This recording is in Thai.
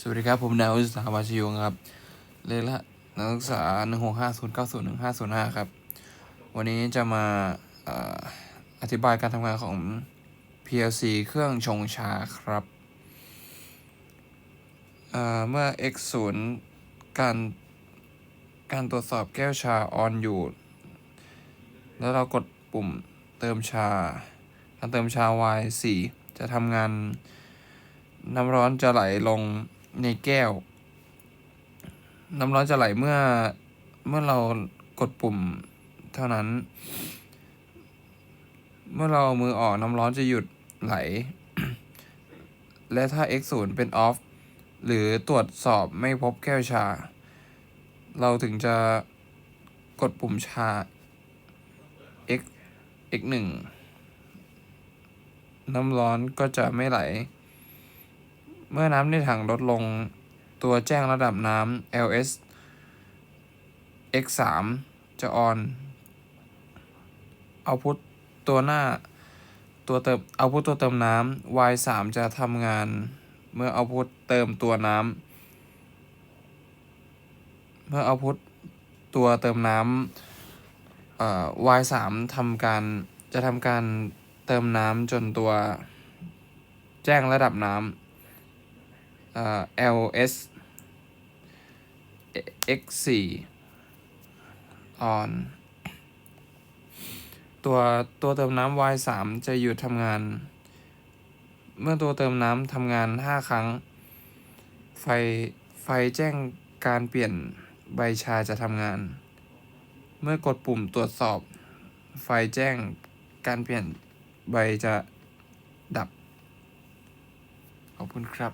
สวัสดีครับ ผมนายอุตสาหวาชยงครับ เลขละนักศึกษา1 6 5 0 9 0 1 5 0 5ครับ วันนี้จะมาออธิบายการทำงานของ PLC เครื่องชงชาครับเอ่อเมื่อ x 0การการตรวจสอบแก้วชาออนอยู่ แล้วเรากดปุ่มเติมชา การเติมชา y 4จะทำงานน้ำร้อนจะไหลลง ในแก้ว น้ำร้อนจะไหลเมื่อเมื่อเรากดปุ่มเท่านั้น เมื่อเราเอามือออกน้ำร้อนจะหยุดไหล และถ้า x 0เป็น off หรือตรวจสอบไม่พบแก้วชา เราถึงจะกดปุ่มชา x x 1น้ำร้อนก็จะไม่ไหล เมื่อน้ำในถังลดลง ตัวแจ้งระดับน้ำ ls x 3จะออนเอาพุทตัวหน้าตัวเติมเอาพุทตัวเติมน้ำ y 3จะทำงาน เมื่อเอาพุทเติมตัวน้ำ เมื่อเอาพุทตัวเติมน้ำเอ่อ y 3ทำการจะทำการเติมน้ำจนตัวแจ้งระดับน้ำ เอ่อ ls x 4 on ตัวตัวเติมน้ำ y 3 จะหยุดทำงาน เมื่อตัวเติมน้ำทำงาน 5 ครั้ง ไฟไฟแจ้งการเปลี่ยนใบชาจะทำงาน เมื่อกดปุ่มตรวจสอบ ไฟแจ้งการเปลี่ยนใบจะดับ ขอบคุณครับ